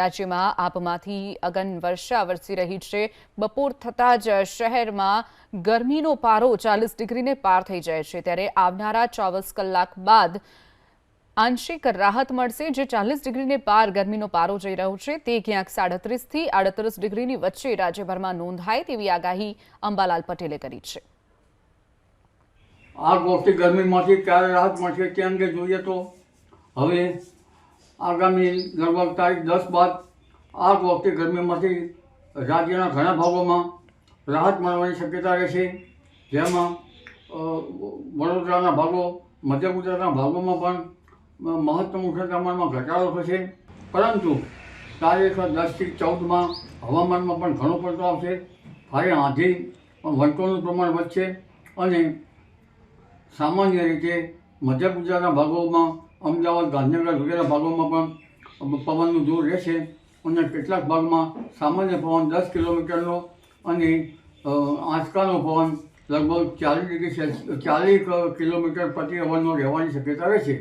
રાજ્યમાં આપમાંથી અગન વર્ષા વરસી રહી છે. બપોર થતાં જ શહેરમાં ગરમીનો પારો ચાલીસ ડિગ્રીને પાર થઈ જાય છે. ત્યારે આવનારા ચોવીસ કલાક બાદ આંશિક રાહત મળશે જે ચાલીસ ડિગ્રીને પાર ગરમીનો પારો જઈ રહ્યો છે. તે ક્યાંક સાડત્રીસથી આડત્રીસ ડિગ્રીની વચ્ચે રાજ્યભરમાં નોંધાય તેવી આગાહી અંબાલાલ પટેલે કરી છે. આ વખતે ગરમીમાંથી ક્યારે રાહત મળશે તે અંગે જોઈએ તો. હવે આગામી લગભગ તારીખ દસ બાદ આ વખતે ગરમીમાંથી રાજ્યના ઘણા ભાગોમાં રાહત મળવાની શક્યતા રહેશે જેમાં વડોદરાના ભાગો, મધ્ય ગુજરાતના ભાગોમાં પણ મહત્તમ ઉષ્ણતામાનમાં ઘટાડો થશે. પરંતુ તારીખ દસથી ચૌદમાં હવામાનમાં પણ ઘણો પડતો આવશે. ભારે આંધી પણ વંટોળનું પ્રમાણ વધશે અને સામાન્ય રીતે મધ્ય ગુજરાતના ભાગોમાં અમદાવાદ, ગાંધીનગર વગેરે ભાગોમાં પણ પવનનું જોર રહેશે અને કેટલાક ભાગમાં સામાન્ય પવન દસ કિલોમીટરનો અને આંચકાનો પવન લગભગ ચાલીસ ડિગ્રી ચાલીસ કિલોમીટર પ્રતિ અવરનો રહેવાની શક્યતા રહેશે.